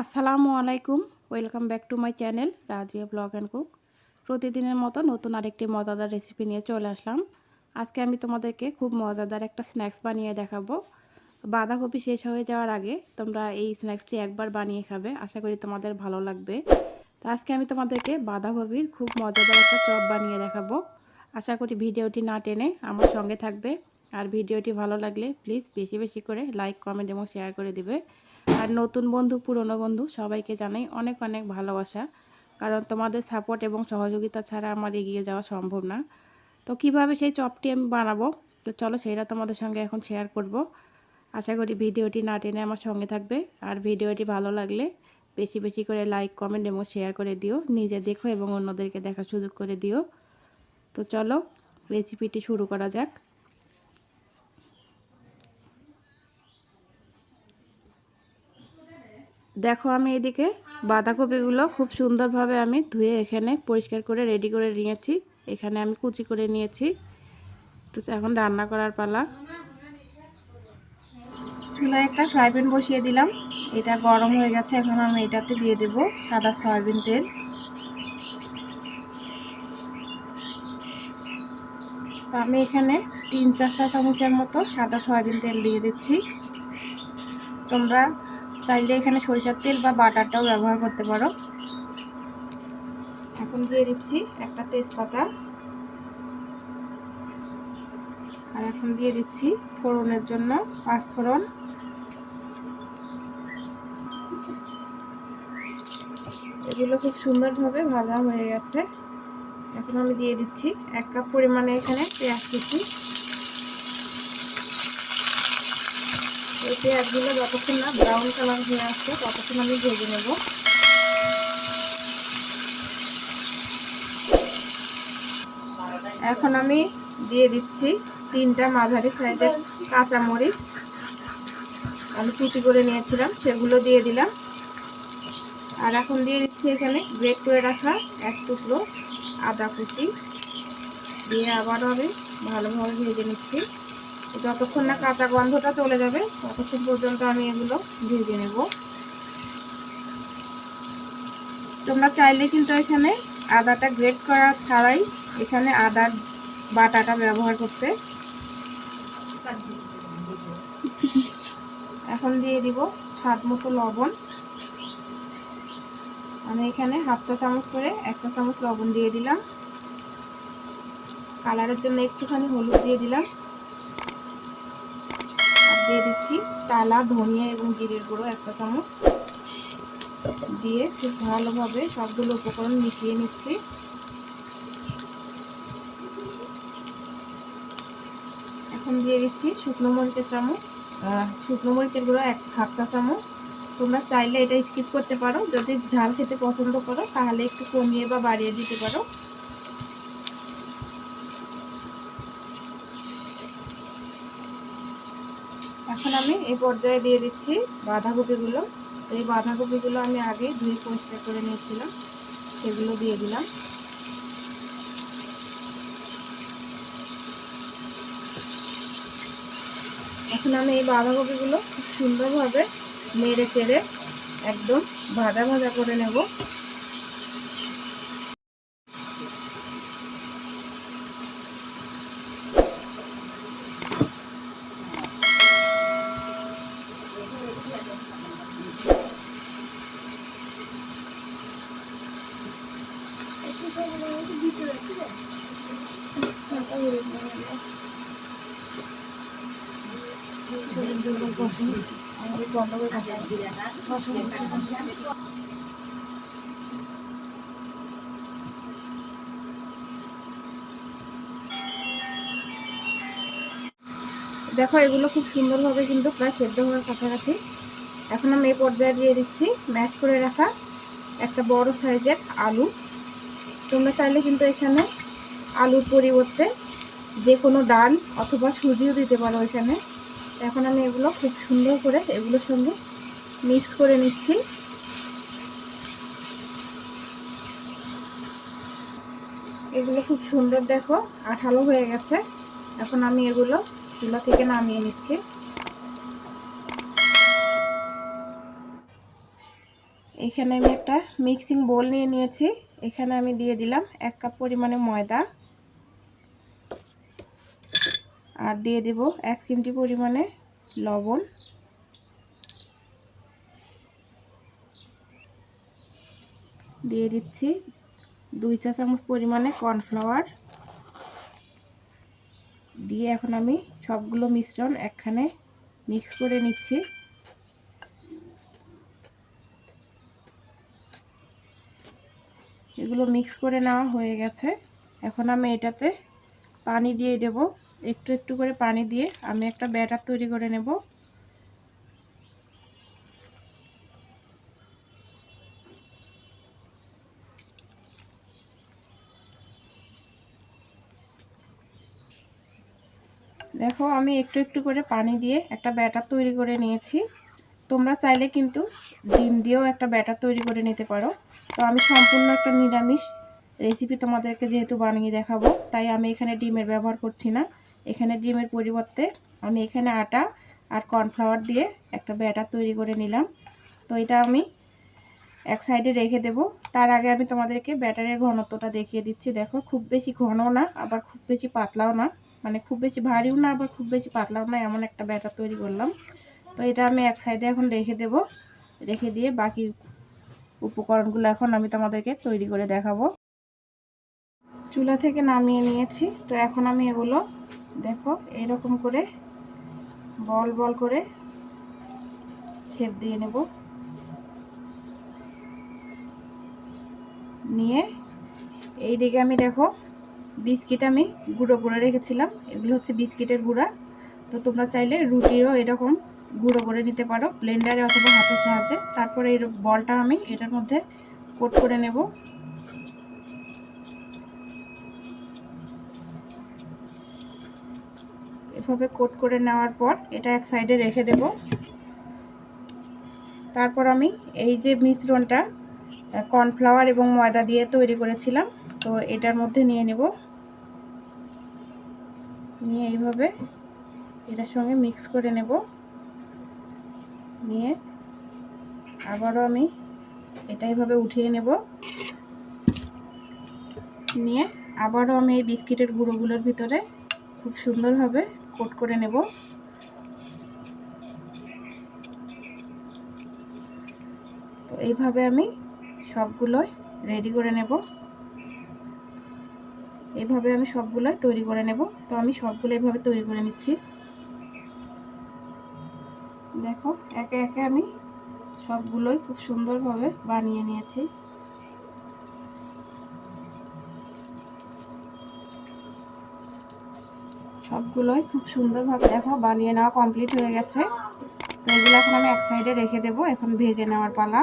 আসসালামু আলাইকুম। Welcome back to my channel Razia blog and cook প্রতিদিনের মতো নতুন আরেকটি মজাদার রেসিপি নিয়ে চলে আসলাম। আজকে আমি তোমাদেরকে খুব মজাদার একটা স্ন্যাক্স বানিয়ে দেখাবো। বাঁধাকপি শেষ হয়ে যাওয়ার আগে তোমরা এই স্ন্যাক্সটি একবার বানিয়ে খাবে। আশা করি তোমাদের ভালো লাগবে। তো আজকে আমি তোমাদেরকে বাঁধাকপির খুব মজাদার একটা চপ বানিয়ে দেখাবো। আশা করি ভিডিওটি না টেনে আমার সঙ্গে থাকবে। আর ভিডিওটি ভালো লাগলে প্লিজ বেশি বেশি করে লাইক কমেন্ট এবং শেয়ার করে দিবে। আর নতুন বন্ধু, পুরনো বন্ধু সবাইকে জানাই অনেক অনেক ভালোবাসা। কারণ তোমাদের সাপোর্ট এবং সহযোগিতা ছাড়া আমার এগিয়ে যাওয়া সম্ভব না। তো কীভাবে সেই চপটি আমি বানাবো? তো চলো সেইটা তোমাদের সঙ্গে এখন শেয়ার করব। আশা করি ভিডিওটি না টেনে আমার সঙ্গে থাকবে। আর ভিডিওটি ভালো লাগলে বেশি বেশি করে লাইক কমেন্ট এবং শেয়ার করে দিও। নিজে দেখো এবং অন্যদেরকে দেখার সুযোগ করে দিও। তো চলো রেসিপিটি শুরু করা যাক। দেখো আমি এদিকে বাঁধাকপিগুলো খুব সুন্দরভাবে আমি ধুয়ে এখানে পরিষ্কার করে রেডি করে নিয়েছি। এখানে আমি কুচি করে নিয়েছি। তো এখন রান্না করার পালা। চুলায় একটা ফ্রাই প্যান বসিয়ে দিলাম। এটা গরম হয়ে গেছে, এখন আমি এটাতে দিয়ে দেব সাদা সয়াবিন তেল। তো আমি এখানে তিন চার চা চামচের মতো সাদা সয়াবিন তেল দিয়ে দিচ্ছি। তোমরা চাইলে এখানে সরিষার তেল বা বাটারটাও ব্যবহার করতে পারো। এখন দিয়ে দিচ্ছি একটা তেজপাতা। আর এখন দিয়ে দিচ্ছি ফোড়নের জন্য পাঁচফোড়ন এগুলো খুব সুন্দরভাবে ভাজা হয়ে গেছে। এখন আমি দিয়ে দিচ্ছি এক কাপ পরিমাণে এখানে পেঁয়াজ কুচি। এই পেঁয়াজগুলো যতক্ষণ না ব্রাউন কালার হয়ে আসছে, ততক্ষণ আমি ভেজে নেব। এখন আমি দিয়ে দিচ্ছি তিনটা মাঝারি সাইজের কাঁচামরিচ। আমি কুচি করে নিয়েছিলাম, সেগুলো দিয়ে দিলাম। আর এখন দিয়ে দিচ্ছি এখানে ব্রেক করে রাখা এক টুকরো আদা কুচি। দিয়ে আবারও আমি ভালোভাবে ভেজে নিচ্ছি। যতক্ষণ না কাঁচা গন্ধটা চলে যাবে, ততক্ষণ পর্যন্ত আমি এগুলো ভেজে নেব। তোমরা চাইলে কিন্তু এখানে আদাটা গ্রেট করা ছাড়াই এখানে আদার বাটাটা ব্যবহার করতে। এখন দিয়ে দিব স্বাদ মতো লবণ। আমি এখানে হাফ চা চামচ করে একটা চামচ লবণ দিয়ে দিলাম। কালারের জন্য একটুখানি হলুদ দিয়ে দিলাম। দিয়ে দিচ্ছি। টালা, ধনিয়া এবং জিরের গুঁড়ো একটা চামচ। দিয়ে খুব ভালোভাবে সবগুলো উপকরণ মিশিয়ে নিচ্ছি। এখন দিয়ে দিচ্ছি শুকনো মরিচের চামচ। শুকনো মরিচের গুঁড়ো এক হাফ চা চামচ। তোমরা চাইলে এটা স্কিপ করতে পারো। যদি ঝাল খেতে পছন্দ করো, তাহলে একটু কমিয়ে বা বাড়িয়ে দিতে পারো। এখন আমি এই পর্যায়ে দিয়ে দিচ্ছি বাঁধাকপিগুলো। এই বাঁধাকপিগুলো আমি আগে ধুয়ে পরিষ্কার করে নিয়েছিলাম, সেগুলো দিয়ে দিলাম। এখন আমি এই বাঁধাকপিগুলো খুব সুন্দরভাবে নেড়ে চেড়ে একদম ভাজা ভাজা করে নেব। দেখো, এগুলো খুব সুন্দরভাবে কিন্তু প্রায় সেদ্ধ হওয়ার কাছাকাছি। এখন আমি এই পর্যায়ে দিয়ে দিচ্ছি ম্যাশ করে রাখা একটা বড় সাইজের আলু। তোমরা চাইলে কিন্তু এখানে আলুর পরিবর্তে যে কোনো ডাল অথবা সুজিও দিতে পারো এখানে। এখন আমি এগুলো খুব সুন্দর করে এগুলোর সঙ্গে মিক্স করে নিচ্ছি। এগুলো খুব সুন্দর দেখো, আঠালো হয়ে গেছে। এখন আমি এগুলো চুলা থেকে নামিয়ে নিচ্ছি। এখানে আমি একটা মিক্সিং বোল নিয়ে নিয়েছি। এখানে আমি দিয়ে দিলাম এক কাপ পরিমাণে ময়দা। আর দিয়ে দেব এক চিমটি পরিমাণে লবণ। দিয়ে দিচ্ছি দুই চা চামচ পরিমাণে কর্নফ্লাওয়ার। দিয়ে এখন আমি সবগুলো মিশ্রণ একখানে মিক্স করে নিচ্ছি। এগুলো মিক্স করে নেওয়া হয়ে গেছে। এখন আমি এটাতে পানি দিয়ে দেব। একটু একটু করে পানি দিয়ে আমি একটা ব্যাটার তৈরি করে নেব। দেখো, আমি একটু একটু করে পানি দিয়ে একটা ব্যাটার তৈরি করে নিয়েছি। তোমরা চাইলে কিন্তু ডিম দিয়েও একটা ব্যাটার তৈরি করে নিতে পারো। তো আমি সম্পূর্ণ একটা নিরামিষ রেসিপি তোমাদেরকে যেহেতু বানিয়ে দেখাবো, তাই আমি এখানে ডিমের ব্যবহার করছি না। এখানে ডিমের পরিবর্তে আমি এখানে আটা আর কর্নফ্লাওয়ার দিয়ে একটা ব্যাটার তৈরি করে নিলাম। তো এটা আমি এক সাইডে রেখে দেব। তার আগে আমি তোমাদেরকে ব্যাটারের ঘনত্বটা দেখিয়ে দিচ্ছি। দেখো, খুব বেশি ঘনও না, আবার খুব বেশি পাতলাও না। মানে খুব বেশি ভারীও না, আবার খুব বেশি পাতলাও না, এমন একটা ব্যাটার তৈরি করলাম। তো এটা আমি এক সাইডে এখন রেখে দেব। রেখে দিয়ে বাকি উপকরণগুলো এখন আমি তোমাদেরকে তৈরি করে দেখাবো। চুলা থেকে নামিয়ে নিয়েছি। তো এখন আমি এগুলো দেখো, এরকম করে বল বল করে ছেপ দিয়ে নেব। নিয়ে এই দিকে আমি দেখো, বিস্কিট আমি গুঁড়ো করে রেখেছিলাম। এগুলো হচ্ছে বিস্কিটের গুঁড়া। তো তোমরা চাইলে রুটিরও এরকম গুঁড়ো করে নিতে পারো, ব্লেন্ডারে অথবা হাতের সাহায্যে। তারপরে এই বলটা আমি এটার মধ্যে কোট করে নেব। এভাবে কোট করে নেওয়ার পর এটা এক সাইডে রেখে দেব। তারপর আমি এই যে মিশ্রণটা কর্নফ্লাওয়ার এবং ময়দা দিয়ে তৈরি করেছিলাম, তো এটার মধ্যে নিয়ে নেব। নিয়ে এইভাবে এটার সঙ্গে মিক্স করে নেব। নিয়ে আবারও আমি এটা এইভাবে উঠিয়ে নেব। নিয়ে আবারও আমি এই বিস্কিটের গুঁড়োগুলোর ভিতরে খুব সুন্দরভাবে কোট করে নেব। তো এইভাবে আমি সবগুলোই রেডি করে নেব। এইভাবে আমি সবগুলোই তৈরি করে নেব। তো আমি সবগুলো এইভাবে তৈরি করে নিচ্ছি। দেখো, একে একে আমি সবগুলোই খুব সুন্দরভাবে বানিয়ে নিয়েছি। সবগুলোই খুব সুন্দরভাবে দেখো, বানিয়ে নেওয়া কমপ্লিট হয়ে গেছে। তো এগুলো এখন আমি এক সাইডে রেখে দেব, এখন ভেজে নেওয়ার পালা।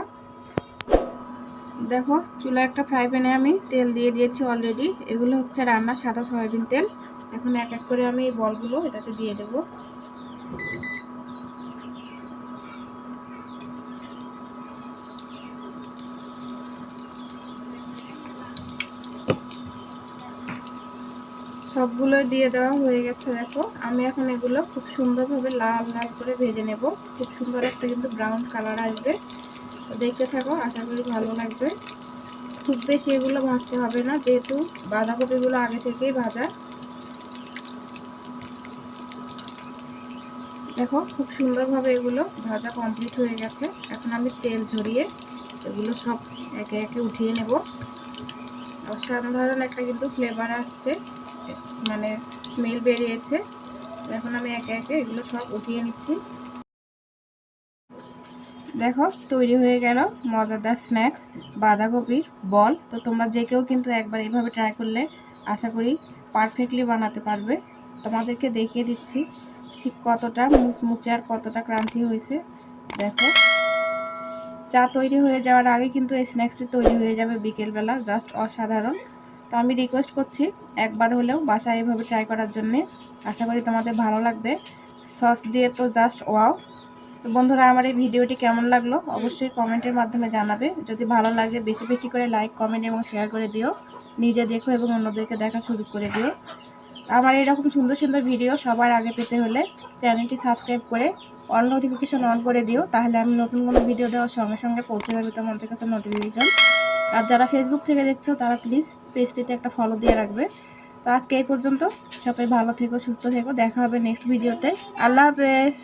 দেখো চুলা একটা ফ্রাই প্যানে আমি তেল দিয়ে দিয়েছি অলরেডি এগুলো হচ্ছে রান্না সাদা সয়াবিন তেল। এখন এক এক করে আমি এই বলগুলো এটাতে দিয়ে দেব। সবগুলো দিয়ে দেওয়া হয়ে গেছে, দেখো। আমি এখন এগুলো খুব সুন্দরভাবে লাল লাল করে ভেজে নেব। খুব সুন্দর একটা কিন্তু ব্রাউন কালার আসবে। দেখতে থাকো, আশা করি ভালো লাগবে। খুব বেশি এগুলো ভাজতে হবে না, যেহেতু বাঁধাকপিগুলো আগে থেকেই ভাজা। দেখো, খুব সুন্দরভাবে এগুলো ভাজা কমপ্লিট হয়ে গেছে। এখন আমি তেল ঝরিয়ে এগুলো সব একে একে উঠিয়ে নেব। অসাধারণ একটা কিন্তু ফ্লেভার আসছে। মানে স্মেল বেরিয়েছে। এখন আমি একে একে এগুলো সব উঠিয়ে নিচ্ছি। দেখো, তৈরি হয়ে গেল মজাদার স্ন্যাক্স বাঁধাকপির বল। তো তোমরা যে কেউ কিন্তু একবার এভাবে ট্রাই করলে আশা করি পারফেক্টলি বানাতে পারবে। তোমাদেরকে দেখিয়ে দিচ্ছি ঠিক কতটা মুচমুচে আর কতটা ক্রাঞ্চি হয়েছে। দেখো, চা তৈরি হয়ে যাওয়ার আগে কিন্তু এই স্ন্যাক্সটি তৈরি হয়ে যাবে বিকেলবেলা জাস্ট অসাধারণ। তো আমি রিকোয়েস্ট করছি একবার হলেও বাসায় এইভাবে ট্রাই করার জন্যে। আশা করি তোমাদের ভালো লাগবে। সস দিয়ে তো জাস্ট ওয়াও তো বন্ধুরা, আমার এই ভিডিওটি কেমন লাগল অবশ্যই কমেন্টের মাধ্যমে জানাবে। যদি ভালো লাগে, বেশি বেশি করে লাইক কমেন্ট এবং শেয়ার করে দিও। নিজে দেখো এবং অন্যদেরকে দেখা সুযোগ করে দিও। আমার এরকম সুন্দর সুন্দর ভিডিও সবার আগে পেতে হলে চ্যানেলটি সাবস্ক্রাইব করে অল নোটিফিকেশন অন করে দিও। তাহলে আমি নতুন কোনো ভিডিও দেওয়ার সঙ্গে সঙ্গে পৌঁছে যাবে তোমাদের কাছে নোটিফিকেশন আর যারা ফেসবুক থেকে দেখছ, তারা প্লিজ পেজটিতে একটা ফলো দিয়ে রাখবে। তো আজকে এই পর্যন্ত। সবাই ভালো থেকো, সুস্থ থেকো। দেখা হবে নেক্সট ভিডিওতে আল্লাহ হাফেজ।